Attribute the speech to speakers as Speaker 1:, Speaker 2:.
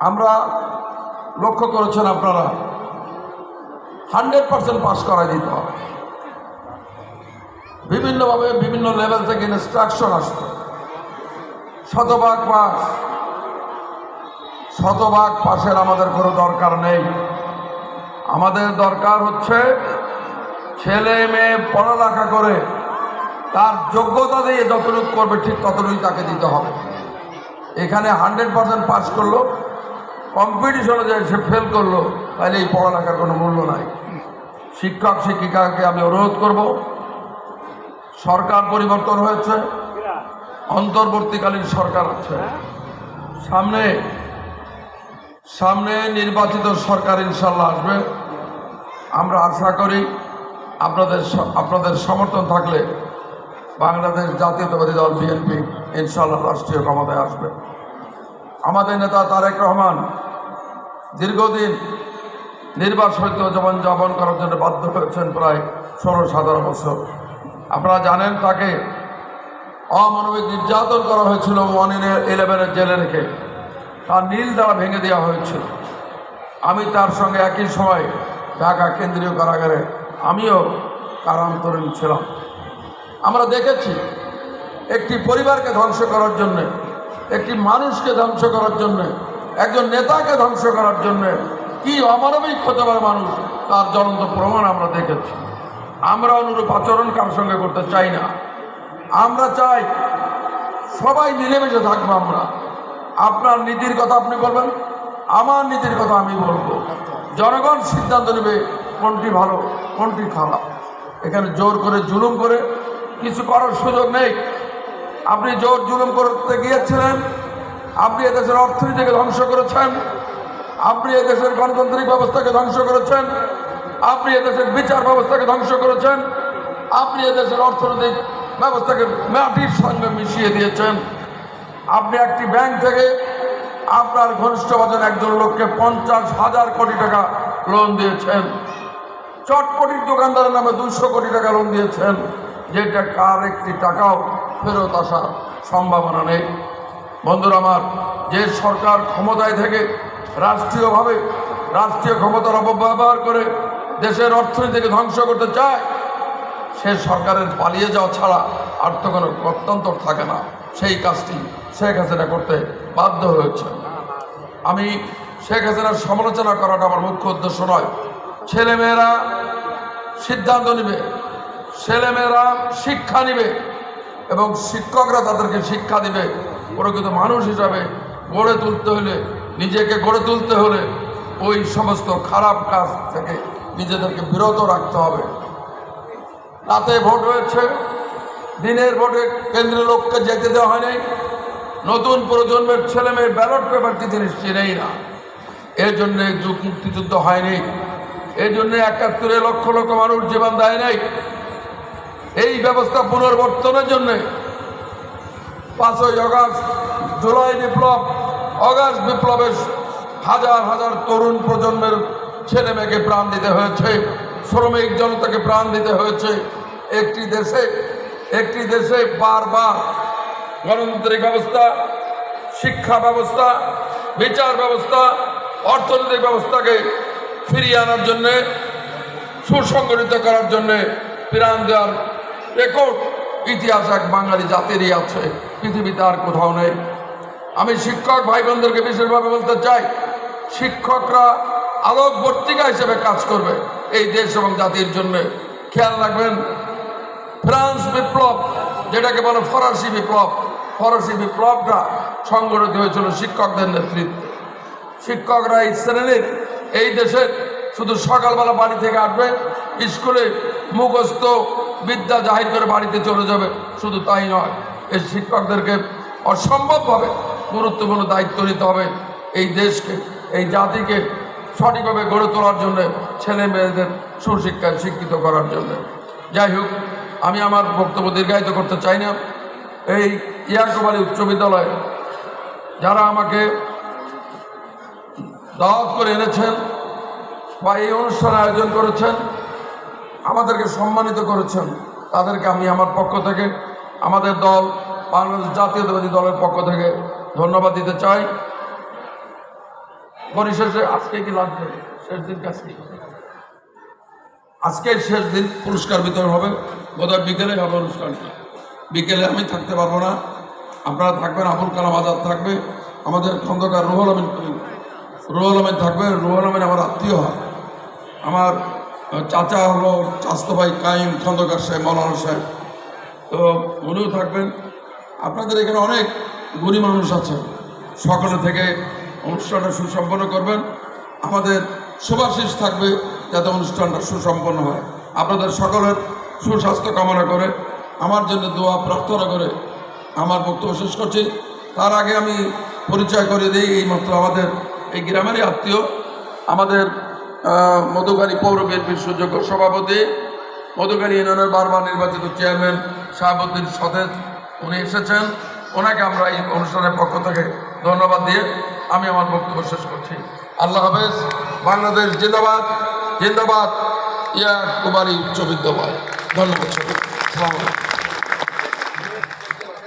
Speaker 1: আমরা লক্ষ্য করেছেন আপনারা হান্ড্রেড পার্সেন্ট পাস করাই দিতে হবে। বিভিন্নভাবে বিভিন্ন লেভেল থেকে ইনস্ট্রাকশন আসবে। শতভাগ পাস। শতভাগ পাশের আমাদের কোনো দরকার নেই। আমাদের দরকার হচ্ছে ছেলে মেয়ে পড়ালেখা করে তার যোগ্যতা দিয়ে যতটুকু করবে ঠিক ততটুকুই তাকে দিতে হবে। এখানে হান্ড্রেড পার্সেন্ট পাস করল। কম্পিটিশনে যায় সে ফেল করল, তাহলে এই পড়ালেখার কোনো মূল্য নাই। শিক্ষক, শিক্ষিকাকে আমি অনুরোধ করব, সরকার পরিবর্তন হয়েছে, অন্তর্বর্তীকালীন সরকার আছে। সামনে সামনে নির্বাচিত সরকার ইনশাল্লাহ আসবে। আমরা আশা করি আপনাদের আপনাদের সমর্থন থাকলে বাংলাদেশ জাতীয়তাবাদী দল, বিএনপি ইনশাল্লাহ রাষ্ট্রীয় ক্ষমতায় আসবে। আমাদের নেতা তারেক রহমান দীর্ঘদিন নির্বাসিত জীবন যাপন করার জন্য বাধ্য হয়েছেন প্রায় ষোলো সতেরো বছর। আপনারা জানেন তাকে অমানবিক নির্যাতন করা হয়েছিল ওয়ান ইলেভেনের জেলে রেখে। তার নীল দ্বারা ভেঙে দেওয়া হয়েছিল। আমি তার সঙ্গে একই সময় ঢাকা কেন্দ্রীয় কারাগারে আমিও কারান্তরীণ ছিলাম। আমরা দেখেছি একটি পরিবারকে ধ্বংস করার জন্যে একটি মানুষকে ধ্বংস করার জন্যে, একজন নেতাকে ধ্বংস করার জন্যে, কি অমানবিক হতে পারে মানুষ, তার জ্বলন্ত প্রমাণ আমরা দেখেছি। আমরা অনুরূপ আচরণ কার সঙ্গে করতে চাই না। আমরা চাই সবাই মিলেমিশে থাকব আমরা। আপনার নীতির কথা আপনি বলবেন, আমার নীতির কথা আমি বলব। জনগণ সিদ্ধান্ত নেবে কোনটি ভালো, কোনটি খারাপ। এখানে জোর করে জুলুম করে কিছু করার সুযোগ নেই। আপনি জোর জুলুম করতে গিয়েছিলেন, আপনি এদেশের অর্থনীতিকে ধ্বংস করেছেন, আপনি এদেশের গণতান্ত্রিক ব্যবস্থাকে ধ্বংস করেছেন, আপনি এদেশের বিচার ব্যবস্থাকে ধ্বংস করেছেন, আপনি এদেশের অর্থনৈতিক ব্যবস্থাকে মাটির সঙ্গে মিশিয়ে দিয়েছেন। আপনি একটি ব্যাংক থেকে আপনার ঘনিষ্ঠভাজন একজন লোককে পঞ্চাশ হাজার কোটি টাকা লোন দিয়েছেন। চটপটির দোকানদারের নামে দুশো কোটি টাকা লোন দিয়েছেন। যেটা কার একটি টাকাও ফেরত আসার সম্ভাবনা নেই। বন্ধুরা আমার, যে সরকার ক্ষমতায় থেকে রাষ্ট্রীয়ভাবে রাষ্ট্রীয় ক্ষমতার অপব্যবহার করে দেশের অর্থনীতিকে ধ্বংস করতে চায়, সে সরকারের পালিয়ে যাওয়া ছাড়া আর তো কোনো গত্যন্তর থাকে না। সেই কাজটি শেখ হাসিনা করতে বাধ্য হয়েছে। আমি শেখ হাসিনার সমালোচনা করাটা আমার মুখ্য উদ্দেশ্য নয়। ছেলেমেয়েরা সিদ্ধান্ত নেবে, ছেলেমেয়েরা শিক্ষা নেবে এবং শিক্ষকরা তাদেরকে শিক্ষা দিবে। প্রকৃত মানুষ হিসাবে গড়ে তুলতে হলে, নিজেকে গড়ে তুলতে হলে ওই সমস্ত খারাপ কাজ থেকে নিজেদেরকে বিরত রাখতে হবে। রাতে ভোট হয়েছে, দিনের ভোটে কেন্দ্রীয় লোককে যেতে দেওয়া হয়নি নতুন প্রজন্মের ছেলে মেয়ে ব্যালট পেপার কি জিনিস চেনেই না। এর জন্যে মুক্তিযুদ্ধ হয়নি। এই জন্য একাত্তরে লক্ষ লক্ষ মানুষ জীবন দেয় নাই। এই ব্যবস্থা পুনর্বর্তনের জন্যে পাঁচই অগাস্ট, জুলাই বিপ্লব, অগাস্ট বিপ্লবের হাজার হাজার তরুণ প্রজন্মের ছেলে মেয়েকে প্রাণ দিতে হয়েছে, শ্রমিক জনতাকে প্রাণ দিতে হয়েছে। একটি দেশে একটি দেশে বারবার গণতান্ত্রিক ব্যবস্থা, শিক্ষা ব্যবস্থা, বিচার ব্যবস্থা, অর্থনৈতিক ব্যবস্থাকে ফিরিয়ে আনার জন্যে, সুসংগঠিত করার জন্যে প্রাণ দেওয়ার রেকর্ড, ইতিহাস এক বাঙালি জাতিরই আছে, পৃথিবীতে আর কোথাও নেই। আমি শিক্ষক ভাই বোনদেরকে বিশেষভাবে বলতে চাই, শিক্ষকরা আলোকবর্তিকা হিসেবে কাজ করবে এই দেশ এবং জাতির জন্য। খেয়াল রাখবেন, ফ্রান্স বিপ্লব, যেটাকে বলে ফরাসি বিপ্লব, ফরাসি বিপ্লবটা সংগঠিত হয়েছিল শিক্ষকদের নেতৃত্বে। শিক্ষকরা এই শ্রেণির, এই দেশের শুধু সকালবেলা বাড়ি থেকে আসবে, স্কুলে মুখস্থ বিদ্যা জাহির করে বাড়িতে চলে যাবে। শুধু তাই নয়, এই শিক্ষকদেরকে অসম্ভবভাবে গুরুত্বপূর্ণ দায়িত্ব নিতে হবে। এই দেশকে, এই জাতিকে সঠিকভাবে গড়ে তোলার জন্য, ছেলে মেয়েদের সুশিক্ষায় শিক্ষিত করার জন্য। যাই হোক, আমি আমার বক্তব্য দীর্ঘায়িত করতে চাই না। এই ইয়াকুব উচ্চ বিদ্যালয়ে যারা আমাকে দাওয়াত করে এনেছেন বা এই অনুষ্ঠান আয়োজন করেছেন আমাদেরকে সম্মানিত করেছেন। তাদেরকে আমি আমার পক্ষ থেকে, আমাদের দল, বাংলাদেশ জাতীয়তাবাদী দলের পক্ষ থেকে ধন্যবাদ দিতে চাই। পরিশেষে আজকে কি লাগবে শেষ দিন কাছে আজকে শেষ দিন পুরস্কার বিতরণ হবে। বোধহয় বিকেলে হবে অনুষ্ঠানটা। বিকেলে আমি থাকতে পারব না। আপনারা থাকবেন, আবুল কালাম আজাদ থাকবে, আমাদের খন্দকার রুহুল আমিন রুহুল আমিন থাকবে, রুহুল আমিন আমার আত্মীয় হয়। আমার চাচা হলো চাস্তো ভাই কাইম, খন্দকার সাহেব মৌলানা সাহেব। তো উনিও থাকবেন। আপনাদের এখানে অনেক গরিব মানুষ আছে। সকলে থেকে অনুষ্ঠানটা সুসম্পন্ন করবেন। আমাদের শুভাশিস থাকবে যাতে অনুষ্ঠানটা সুসম্পন্ন হয়। আপনাদের সকলের সুস্বাস্থ্য কামনা করে, আমার জন্য দোয়া, প্রার্থনা করে আমার বক্তব্য শেষ করছি। তার আগে আমি পরিচয় করে দিই এইমাত্র আমাদের এই গ্রামেরই আত্মীয়। আমাদের মধুকারী পৌর বিএনপির সুযোগ্য সভাপতি মধুকারী ইউনিয়নের বারবার নির্বাচিত চেয়ারম্যান শাহাবুদ্দিন সতেজ, উনি এসেছেন। ওনাকে আমরা এই অনুষ্ঠানের পক্ষ থেকে ধন্যবাদ দিয়ে আমি আমার বক্তব্য শেষ করছি। আল্লাহ হাফেজ, বাংলাদেশ জিন্দাবাদ জিন্দাবাদ ইয়া কুমারী উচ্চ বিদ্যালয় ধন্যবাদ আলাইকুম।